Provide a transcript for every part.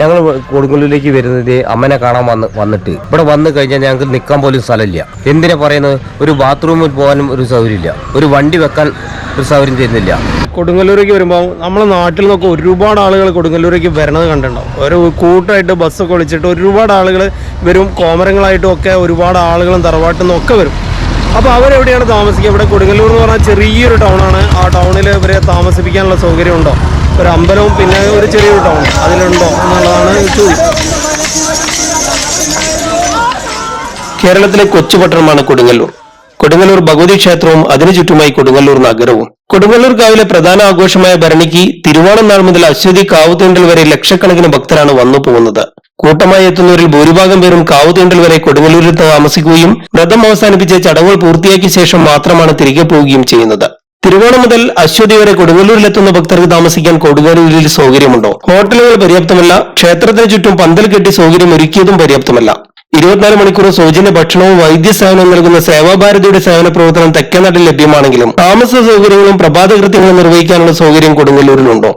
ഞങ്ങൾ കൊടുങ്ങല്ലൂരിലേക്ക് വരുന്നത് അമ്മനെ കാണാൻ വന്ന് വന്നിട്ട്. ഇവിടെ വന്നു കഴിഞ്ഞാൽ ഞങ്ങൾക്ക് നിൽക്കാൻ പോലും സ്ഥലമില്ല. എന്തിനാ പറയുന്നത്? ഒരു ബാത്റൂമിൽ പോകാനും ഒരു സൗകര്യമില്ല. ഒരു വണ്ടി വെക്കാൻ ഒരു സൗകര്യം തരുന്നില്ല. കൊടുങ്ങല്ലൂരേക്ക് വരുമ്പോൾ നമ്മളെ നാട്ടിൽ നിന്നൊക്കെ ഒരുപാട് ആളുകൾ കൊടുങ്ങല്ലൂരേക്ക് വരണത് കണ്ടിട്ടുണ്ടാവും. ഒരു കൂട്ടായിട്ട് ബസ്സൊക്കെ ഒളിച്ചിട്ട് ഒരുപാട് ആളുകൾ വരും. കോമരങ്ങളായിട്ടും ഒക്കെ ഒരുപാട് ആളുകളും തറവാട്ടിൽ നിന്നൊക്കെ വരും. അപ്പോൾ അവരെവിടെയാണ് താമസിക്കുക? ഇവിടെ കൊടുങ്ങല്ലൂർ എന്ന് പറഞ്ഞാൽ ചെറിയൊരു ടൗണാണ് ആ ടൗണിൽ ഇവരെ താമസിപ്പിക്കാനുള്ള സൗകര്യമുണ്ടോ ഒരു അമ്പലവും പിന്നെ ഒരു ചെറിയൊരു ടൗൺ അതിലുണ്ടോ എന്നുള്ളതാണ് ചോദ്യം കേരളത്തിലെ കൊച്ചുപട്ടണമാണ് കൊടുങ്ങല്ലൂർ. കൊടുങ്ങല്ലൂർ ഭഗവതി ക്ഷേത്രവും അതിനു ചുറ്റുമായി കൊടുങ്ങല്ലൂർ നഗരവും. കൊടുങ്ങല്ലൂർ കാവിലെ പ്രധാന ആഘോഷമായ ഭരണിക്ക് തിരുവോണം നാൾ മുതൽ അശ്വതി കാവുതീണ്ടൽ വരെ ലക്ഷക്കണക്കിന് ഭക്തരാണ് വന്നു പോകുന്നത്. കൂട്ടമായി എത്തുന്നവരിൽ ഭൂരിഭാഗം പേരും കാവുതീണ്ടൽ വരെ കൊടുങ്ങല്ലൂരിൽ താമസിക്കുകയും വ്രതം അവസാനിപ്പിച്ച് ചടങ്ങുകൾ പൂർത്തിയാക്കിയ ശേഷം മാത്രമാണ് തിരികെ പോവുകയും ചെയ്യുന്നത്. തിരുവോണം മുതൽ അശ്വതി വരെ കൊടുങ്ങല്ലൂരിലെത്തുന്ന ഭക്തർക്ക് താമസിക്കാൻ കൊടുങ്ങല്ലൂരിൽ സൗകര്യമുണ്ടോ? ഹോട്ടലുകൾ പര്യാപ്തമല്ല. ക്ഷേത്രത്തിന് ചുറ്റും പന്തൽ കെട്ടി സൗകര്യം ഒരുക്കിയതും പര്യാപ്തമല്ല. ഇരുപത്തിനാല് മണിക്കൂർ സൗജന്യ ഭക്ഷണവും വൈദ്യസേവനവും നൽകുന്ന സേവാഭാരതിയുടെ സേവന പ്രവർത്തനം തെക്കേനാട്ടിൽ ലഭ്യമാണെങ്കിലും താമസ സൗകര്യങ്ങളും പ്രഭാത കൃത്യങ്ങളും നിർവഹിക്കാനുള്ള സൗകര്യം കൊടുങ്ങല്ലൂരിലുണ്ടോ?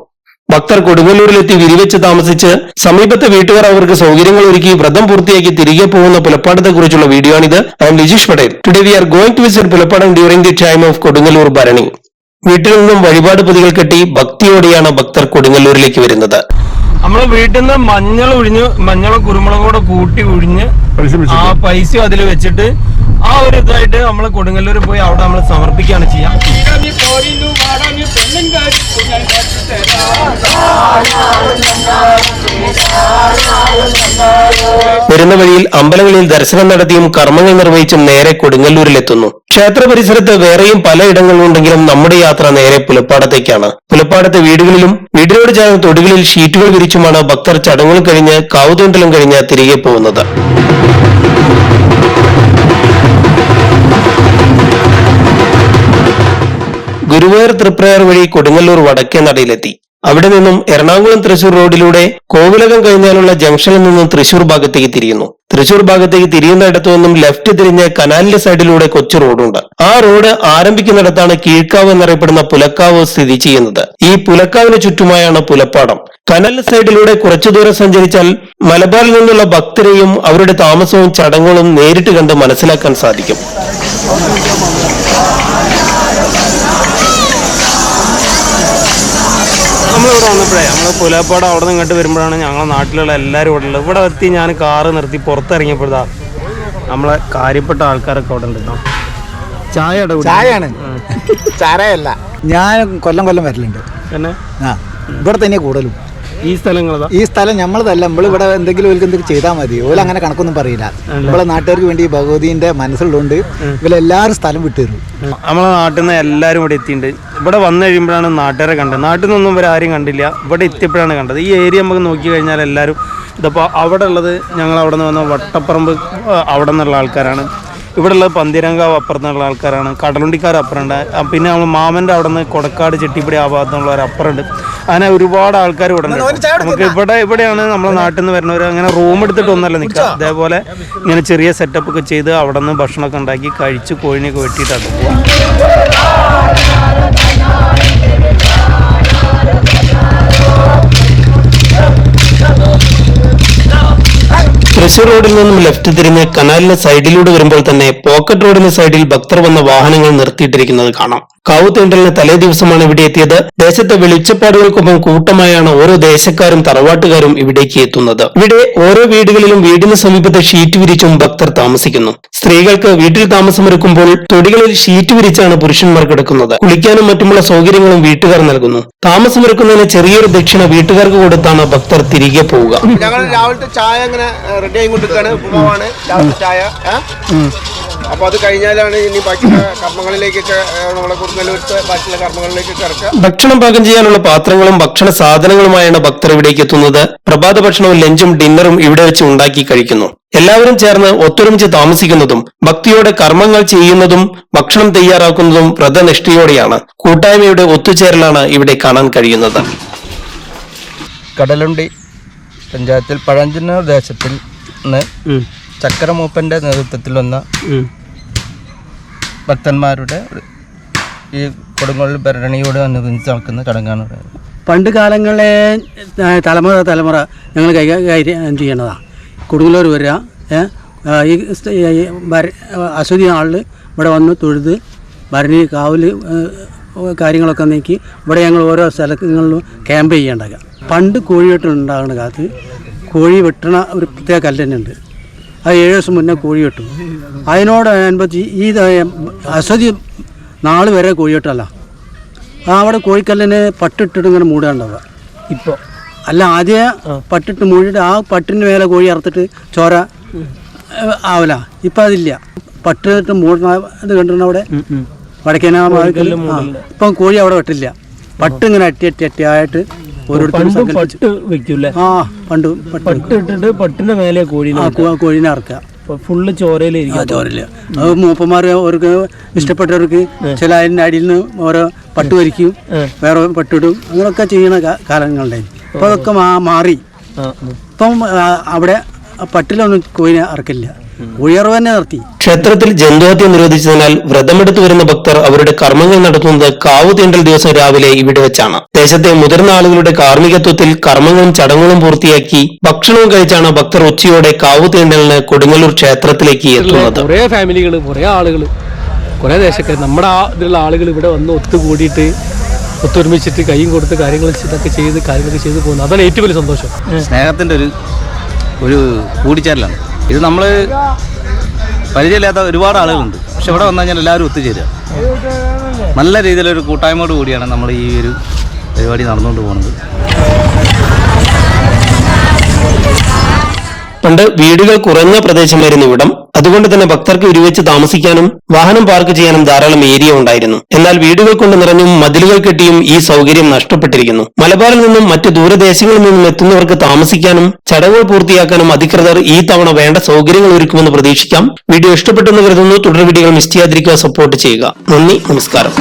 ഭക്തർ കൊടുങ്ങല്ലൂരിലെത്തി വിരിവെച്ച് താമസിച്ച് സമീപത്തെ വീട്ടുകാർ അവർക്ക് സൗകര്യങ്ങൾ ഒരുക്കി വ്രതം പൂർത്തിയാക്കി തിരികെ പോകുന്ന പുലപ്പാടത്തെ കുറിച്ചുള്ള വീഡിയോ ആണിത് I'm Lijeesh Patel today we are going to visit Pulappadam during the time of Kodungallur Bharani. വീട്ടിൽ നിന്നും വഴിപാട് പൊതികൾ കെട്ടി ഭക്തിയോടെയാണ് ഭക്തർ കൊടുങ്ങല്ലൂരിലേക്ക് വരുന്നത്. നമ്മളെ വീട്ടിൽ നിന്ന് മഞ്ഞൾ ഒഴിഞ്ഞ് മഞ്ഞളും കുരുമുളകും കൂടെ കൂട്ടി ഒഴിഞ്ഞ് ആ പൈസ അതിൽ വെച്ചിട്ട് ആ ഒരു ഇതായിട്ട് നമ്മൾ കൊടുങ്ങല്ലൂർ പോയി അവിടെ നമ്മൾ സമർപ്പിക്കുകയാണ് ചെയ്യാം. വരുന്ന വഴിയിൽ അമ്പലങ്ങളിൽ ദർശനം നടത്തിയും കർമ്മങ്ങൾ നിർവഹിച്ചും നേരെ കൊടുങ്ങല്ലൂരിലെത്തുന്നു. ക്ഷേത്ര പരിസരത്ത് വേറെയും പലയിടങ്ങളുണ്ടെങ്കിലും നമ്മുടെ യാത്ര നേരെ പുലപ്പാടത്തേക്കാണ്. പുലപ്പാടത്തെ വീടുകളിലും വീടിനോട് ചേർന്ന തൊടുകളിൽ ഷീറ്റുകൾ വിരിച്ചുമാണ് ഭക്തർ ചടങ്ങുകൾ കഴിഞ്ഞ് കാവുതോണ്ടലും കഴിഞ്ഞ് തിരികെ പോകുന്നത്. ഗുരുവായൂർ തൃപ്രയാർ വഴി കൊടുങ്ങല്ലൂർ വടക്കേ നടയിലെത്തി. അവിടെ നിന്നും എറണാകുളം തൃശൂർ റോഡിലൂടെ കോവിലകം കഴിഞ്ഞാലുള്ള ജംഗ്ഷനിൽ നിന്നും തൃശൂർ ഭാഗത്തേക്ക് തിരിയുന്നു. തൃശൂർ ഭാഗത്തേക്ക് തിരിയുന്നിടത്തു നിന്നും ലെഫ്റ്റ് തിരിഞ്ഞ് കനാലിന്റെ സൈഡിലൂടെ കൊച്ചു റോഡുണ്ട്. ആ റോഡ് ആരംഭിക്കുന്നിടത്താണ് കീഴ്ക്കാവ് എന്നറിയപ്പെടുന്ന പുലക്കാവ് സ്ഥിതി ചെയ്യുന്നത്. ഈ പുലക്കാവിന് ചുറ്റുമായാണ് പുലപ്പാടം. കനൽ സൈഡിലൂടെ കുറച്ചു ദൂരം സഞ്ചരിച്ചാൽ മലബാറിൽ നിന്നുള്ള ഭക്തരെയും അവരുടെ താമസവും ചടങ്ങുകളും നേരിട്ട് കണ്ട് മനസ്സിലാക്കാൻ സാധിക്കും. നമ്മളിവിടെ വന്നപ്പോഴേ നമ്മൾ പുലപ്പാട് അവിടെ നിന്ന് ഇങ്ങോട്ട് വരുമ്പോഴാണ് ഞങ്ങളെ നാട്ടിലുള്ള എല്ലാവരും ഇവിടെ ഉള്ളത്. ഇവിടെ എത്തി ഞാൻ കാറ് നിർത്തി പുറത്തിറങ്ങിയപ്പോഴാ നമ്മളെ കാര്യപ്പെട്ട ആൾക്കാരൊക്കെ അവിടെ ഉണ്ട് കേട്ടോ ചായ ചായയാണ്. ചാരയല്ല. ഞാൻ കൊല്ലം കൊല്ലം വരലുണ്ട്. പിന്നെ ഇവിടെ തന്നെയാണ് കൂടുതലും. ഈ സ്ഥലങ്ങളതാ ഈ സ്ഥലം നമ്മളതല്ല നമ്മൾ ഇവിടെ എന്തെങ്കിലും ഒരു എന്തെങ്കിലും ചെയ്താൽ മതി. ഓല അങ്ങനെ കണക്കൊന്നും പറയില്ല. നമ്മളെ നാട്ടുകാർക്ക് വേണ്ടി ഭഗവതിന്റെ മനസ്സിലുണ്ട് ഇവരെല്ലാവരും സ്ഥലം വിട്ടുതരും നമ്മളെ നാട്ടിൽ നിന്ന് എല്ലാവരും ഇവിടെ എത്തിയിട്ടുണ്ട് ഇവിടെ വന്നു കഴിയുമ്പോഴാണ് നാട്ടുകാരെ കണ്ടത്. നാട്ടിൽ നിന്നൊന്നും ഇവർ ആരും കണ്ടില്ല. ഇവിടെ എത്തിയപ്പോഴാണ് കണ്ടത്. ഈ ഏരിയ നമുക്ക് നോക്കി കഴിഞ്ഞാൽ എല്ലാവരും ഇതിപ്പോൾ അവിടെ ഉള്ളത് ഞങ്ങൾ അവിടെ നിന്ന് വന്ന വട്ടപ്പറമ്പ് അവിടെ നിന്നുള്ള ആൾക്കാരാണ്. ഇവിടെ ഉള്ളത് പന്തിരങ്കാവ് അപ്പുറത്തുള്ള ആൾക്കാരാണ് കടലുണ്ടിക്കാർ അപ്പുറമുണ്ട്. പിന്നെ നമ്മൾ മാമന്റെ അവിടെ നിന്ന് കൊടക്കാട് ചെട്ടിപ്പടി ആ ഭാഗത്തുള്ളവർ അപ്പുറമുണ്ട്. അങ്ങനെ ഒരുപാട് ആൾക്കാർ ഇവിടെ ഉണ്ട്. നമുക്ക് ഇവിടെ ഇവിടെയാണ് നമ്മളെ നാട്ടിൽ നിന്ന് വരുന്നവർ അങ്ങനെ റൂം എടുത്തിട്ട് ഒന്നല്ല നിൽക്കുക അതേപോലെ ഇങ്ങനെ ചെറിയ സെറ്റപ്പ് ഒക്കെ ചെയ്ത് അവിടെ നിന്ന് ഭക്ഷണമൊക്കെ ഉണ്ടാക്കി കഴിച്ച് കോഴിനെയൊക്കെ വെട്ടിയിട്ടാണ് പോവുക തൃശൂർ റോഡിൽ നിന്നും ലെഫ്റ്റ് തിരിഞ്ഞ് കനാലിന്റെ സൈഡിലൂടെ വരുമ്പോൾ തന്നെ പോക്കറ്റ് റോഡിന്റെ സൈഡിൽ ഭക്തർ വന്ന വാഹനങ്ങൾ നിർത്തിയിട്ടിരിക്കുന്നത് കാണാം. കാവുതീണ്ടലിന് തലേ ദിവസമാണ് ഇവിടെ എത്തിയത്. ദേശത്തെ വെളിച്ചപ്പാടുകൾക്കൊപ്പം കൂട്ടമായാണ് ഓരോ ദേശക്കാരും തറവാട്ടുകാരും ഇവിടേക്ക് എത്തുന്നത്. ഇവിടെ ഓരോ വീടുകളിലും വീടിന് സമീപത്തെ ഷീറ്റ് വിരിച്ചും ഭക്തർ താമസിക്കുന്നു. സ്ത്രീകൾക്ക് വീട്ടിൽ താമസമൊരുക്കുമ്പോൾ തൊടികളിൽ ഷീറ്റ് വിരിച്ചാണ് പുരുഷന്മാർ കിടക്കുന്നത്. കുളിക്കാനും മറ്റുമുള്ള സൗകര്യങ്ങളും വീട്ടുകാർ നൽകുന്നു. താമസമൊരുക്കുന്നതിന് ചെറിയൊരു ദക്ഷിണ വീട്ടുകാർക്ക് കൊടുത്താണ് ഭക്തർ തിരികെ പോവുക. ഞങ്ങൾ രാവിലത്തെ ചായ അങ്ങനെ റെഡി ആയിക്കൊണ്ടിരിക്കുകയാണ് ഉപ്പുമാവാണ് രാവിലത്തെ ചായ അപ്പൊ അത് കഴിഞ്ഞാലാണ് ഇനി ബാക്കി കർമ്മങ്ങളിലേക്കൊക്കെ നമ്മളെ ഭക്ഷണം പാകം ചെയ്യാനുള്ള പാത്രങ്ങളും ഭക്ഷണ സാധനങ്ങളുമായാണ് ഭക്തർ ഇവിടേക്ക് എത്തുന്നത്. പ്രഭാത ഭക്ഷണവും ലഞ്ചും ഡിന്നറും ഇവിടെ വെച്ച് ഉണ്ടാക്കി കഴിക്കുന്നു. എല്ലാവരും ചേർന്ന് ഒത്തൊരുമിച്ച് താമസിക്കുന്നതും ഭക്തിയോടെ കർമ്മങ്ങൾ ചെയ്യുന്നതും ഭക്ഷണം തയ്യാറാക്കുന്നതും വ്രതനിഷ്ഠയോടെയാണ്. കൂട്ടായ്മയുടെ ഒത്തുചേരലാണ് ഇവിടെ കാണാൻ കഴിയുന്നത്. കടലുണ്ടി പഞ്ചായത്തിൽ പഴഞ്ചന്നൂർ ദേശത്തിൽ നിന്ന് ചക്കരമൂപ്പന്റെ നേതൃത്വത്തിൽ വന്ന ഭക്തന്മാരുടെ ഈ കൊടുങ്ങോളിൽ ഭരണിയോട് അനുബന്ധിച്ച് നടക്കുന്ന ചടങ്ങാണ് പണ്ട് കാലങ്ങളിലെ തലമുറ തലമുറ ഞങ്ങൾ കൈകാര്യം ചെയ്യണതാണ് കൊടുങ്ങല്ലൂർ വരിക ഈ അശ്വതി ആളിൽ ഇവിടെ വന്ന് തൊഴുത് ഭരണി കാവൽ കാര്യങ്ങളൊക്കെ നീക്കി ഇവിടെ ഞങ്ങൾ ഓരോ സ്ഥലങ്ങളിലും ക്യാമ്പ് ചെയ്യേണ്ടത്. പണ്ട് കോഴി വെട്ടുണ്ടാകുന്ന കാലത്ത് കോഴി വെട്ടണ ഒരു പ്രത്യേക കല്ല് തന്നെ ഉണ്ട്. അത് ഏഴ് ദിവസം മുന്നേ കോഴി വെട്ടും. അതിനോടനുബന്ധിച്ച് ഈ അശ്വതി നാൾ വരെ കോഴിയിട്ടല്ല ആ അവിടെ കോഴിക്കല്ലിന് പട്ടിട്ടിട്ട് ഇങ്ങനെ മൂടാണ്ടാവുക ഇപ്പോൾ അല്ല ആദ്യം പട്ടിട്ട് മൂടിയിട്ട് ആ പട്ടിന്റെ മേലെ കോഴി അറുത്തിട്ട് ചോര ആവില്ല ആവല. ഇപ്പം അതില്ല. പട്ടിട്ട് മൂടണ ഇത് കണ്ടിരുന്ന അവിടെ? വടക്കേന ഇപ്പം കോഴി അവിടെ വെട്ടില്ല. പട്ട് ഇങ്ങനെ അട്ടി അട്ടി അട്ടി ആയിട്ട് ഓരോരുത്തരും ആ പണ്ട് പട്ട് പട്ട് ഇട്ടിട്ട് പട്ടിന്റെ മേലെ കോഴി കോഴീനെ അറക്കുക. ഫുള്ള് ചോരയിലിരിക്കും ചോരില്ല അത് മൂപ്പന്മാർ അവർക്ക് ഇഷ്ടപ്പെട്ടവർക്ക് ചില അതിന്റെ അടിയിൽ നിന്ന് ഓരോ പട്ട് വരിക്കും വേറെ പട്ടിടും അങ്ങനെയൊക്കെ ചെയ്യുന്ന കാലങ്ങളുണ്ടായി. കാലങ്ങളുണ്ടായിരുന്നു അപ്പോൾ അതൊക്കെ മാറി. ഇപ്പം അവിടെ പട്ടിലൊന്നും കോഴിനെ അറക്കില്ല. കോഴിയറവ് തന്നെ നിർത്തി. ക്ഷേത്രത്തിൽ ജന്തുഹത്യ നിരോധിച്ചതിനാൽ വ്രതമെടുത്തു വരുന്ന ഭക്തർ അവരുടെ കർമ്മങ്ങൾ നടത്തുന്നത് കാവു തീണ്ടൽ ദിവസം രാവിലെ ഇവിടെ വെച്ചാണ്. ദേശത്തെ മുതിർന്ന ആളുകളുടെ കാർമ്മികത്വത്തിൽ കർമ്മങ്ങളും ചടങ്ങുകളും പൂർത്തിയാക്കി ഭക്ഷണവും കഴിച്ചാണ് ഭക്തർ ഉച്ചയോടെ കാവു തീണ്ടലിന് കൊടുങ്ങല്ലൂർ ക്ഷേത്രത്തിലേക്ക് എത്തുന്നത്. കുറേ ഫാമിലികൾ കുറേ ആളുകൾ കുറെ ദേശക്കാർ നമ്മുടെ ആ ഇതിലുള്ള ആളുകൾ ഇവിടെ വന്ന് ഒത്തുകൂടിയിട്ട് ഒത്തൊരുമിച്ചിട്ട് കൈയും കൊടുത്ത് കാര്യങ്ങൾ ഇതൊക്കെ ചെയ്ത് കാര്യങ്ങളൊക്കെ ചെയ്ത് പോകുന്നു അതാണ് ഏറ്റവും വലിയ സന്തോഷം. സ്നേഹത്തിന്റെ ഒരു ഒരു കൂടിച്ചേരലാണ്. ഇത് നമ്മൾ പരിചയമില്ലാത്ത ഒരുപാട് ആളുകളുണ്ട്. പക്ഷെ ഇവിടെ വന്നു കഴിഞ്ഞാൽ എല്ലാവരും ഒത്തുചേരുക. നല്ല രീതിയിലൊരു കൂട്ടായ്മയോട് കൂടിയാണ് നമ്മൾ ഈ ഒരു പരിപാടി നടന്നുകൊണ്ട് പോകുന്നത് പണ്ട് വീടുകൾ കുറഞ്ഞ പ്രദേശമായിരുന്നു ഇവിടം. അതുകൊണ്ട് തന്നെ ഭക്തർക്ക് ഉരുവെച്ച് താമസിക്കാനും വാഹനം പാർക്ക് ചെയ്യാനും ധാരാളം ഏരിയ ഉണ്ടായിരുന്നു. എന്നാൽ വീടുകൾ കൊണ്ട് നിറഞ്ഞും മതിലുകൾ കെട്ടിയും ഈ സൗകര്യം നഷ്ടപ്പെട്ടിരിക്കുന്നു. മലബാറിൽ നിന്നും മറ്റ് ദൂരദേശങ്ങളിൽ നിന്നും എത്തുന്നവർക്ക് താമസിക്കാനും ചടങ്ങുകൾ പൂർത്തിയാക്കാനും അധികൃതർ ഈ തവണ വേണ്ട സൗകര്യങ്ങൾ ഒരുക്കുമെന്ന് പ്രതീക്ഷിക്കാം. വീഡിയോ ഇഷ്ടപ്പെട്ടെന്ന് കരുതുന്നു. തുടർ വീഡിയോകൾ മിസ് ചെയ്യാതിരിക്കുക. സപ്പോർട്ട് ചെയ്യുക. നന്ദി. നമസ്കാരം.